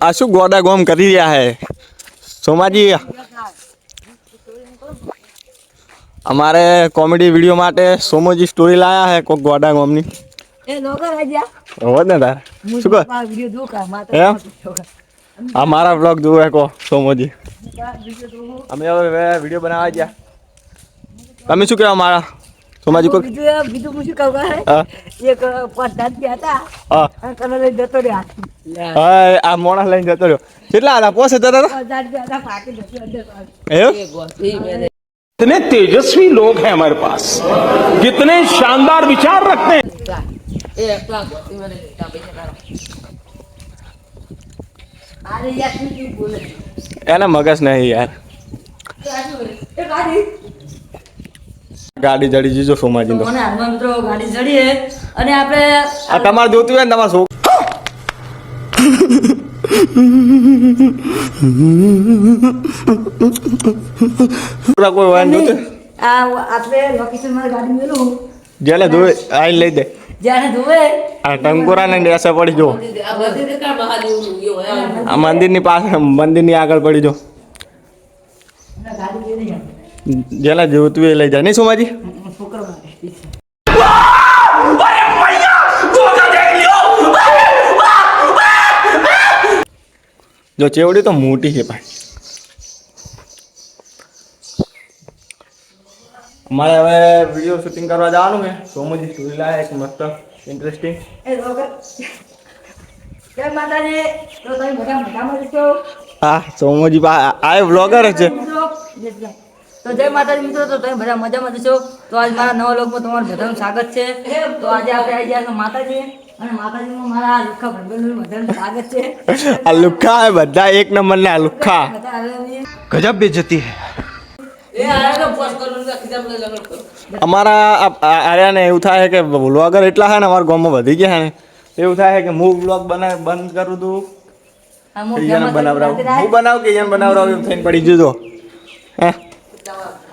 આ શું ગોડા ગોમ કરી રહ્યા હે? સોમાજી અમારે કોમેડી વીડિયો માટે સોમોજી સ્ટોરી લાયા હે કોક ગોડા ગોમની એ નોકર રાજા હોવ ને તાર. શું કહો? આ વિડિયો જોઉં કા માતા આ મારા બ્લોગ જોવે કો સોમોજી. અમે હવે વીડિયો બનાવવા ગયા. તમે શું કહેવા મારા સોમાજી કોઈ બીજું બીજું હું શું કહું ખબર હે? હા એક પાંચ દાંત બી હતા હા અને કલર લઈને જતો રહ્યો હા આ મોણા લઈને જતો રહ્યો કેટલા હતા પોસે જતા હતા પાંચ દાંત બી હતા ફાટી જતી અંદર એવું कितने तेजस्वी लोग हैं हमारे पास कितने शानदार विचार रखते हैं અરે યાર શું શું ગાડી જડી જીજો સોમાજી તો મિત્રો ગાડી હે અને આપણે આ તમારે જોતું હોય ને તમારે શોખ કોઈ વાન જોતું આ આપણે લોકેશનમાં ગાડી મેલું. જેલે ધોવે આઈ લઈ દે. જ્યારે ધોવે આ ટંકોરા ને ડેસે પડી જો. આ મંદિરની પાસે મંદિરની આગળ પડી જો. ગાડી જેને જોતું એ લઈ જાય નહીં સોમાજી? જો ચેવડી તો મોટી છે ભાઈ. અમારે હવે વીડિયો શૂટિંગ કરવા જવાનું છે. સોમુજી સ્ટોરી એક મસ્ત ઇન્ટરેસ્ટિંગ હા સોમુજી આ વ્લોગર છે. તો જય માતાજી મિત્રો તો તમે બધા મજામાં જશો તો આજ મારા નવા લોકમાં તમારું બધાનું સ્વાગત છે. તો આજે આપણે આવી ગયા માતાજી. અને માતાજીમાં મારા આ લુખા ભગવાનનું આ લુખા ગજબ બેજતી હે. અમારા આર્યાને એવું થાય કે વ્લોગર એટલા હે ને અમારા ગામમાં વધી ગયા ને એવું થાય કે હું વ્લોગ બનાવ બંધ કરું તું. બનાવરાવ. હું બનાવ કે બનાવરાવ એમ થઈને પડી જજો હા?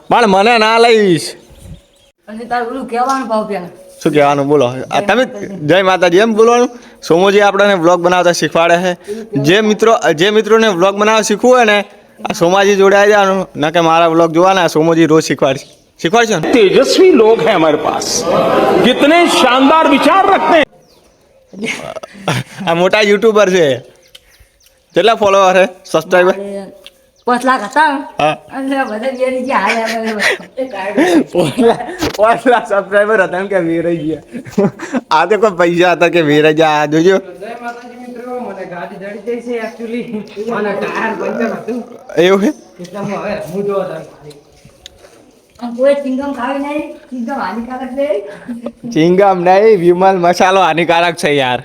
પણ મને ના લઈશ. શું કહેવાનું? બોલો. તમે જય માતાજી. એમ બોલવાનું? સોમોજી આપણને વ્લોગ બનાવતા શીખવાડે છે. જે મિત્રો જે મિત્રોને વ્લોગ બનાવવા શીખવું હોય ને આ સોમાજી જોડે આવી જવાનું. ના કે મારા વ્લોગ જોવાના સોમોજી રોજ શીખવાડશે. શીખવાડશે તેજસ્વી લોગ હે અમારે પાસ. કિતને શાનદાર વિચાર રખતે. આ મોટા યુટ્યુબર છે. કેટલા ફોલોવર છે? સબસ્ક્રાઈબર પાંચ લાખ હતા? અને બધા બેની જે હાલ પાંચ લાખ સબસ્ક્રાઈબર હતા એમ કે વેરાઈ ગયા. આ તો કોઈ પૈસા હતા કે વેરાઈ ગયા આ જોજો. જય માતાજી મિત્રો મને ગાડી જડી ગઈ છે એકચ્યુઅલી અને ટાયર પંચર હતું. એવું હું હવે હું જોવા જાઉં કોઈ ચિંગમ નહીં. ચિંગમ ચિંગમ નહીં વિમલ મસાલો હાનિકારક છે યાર.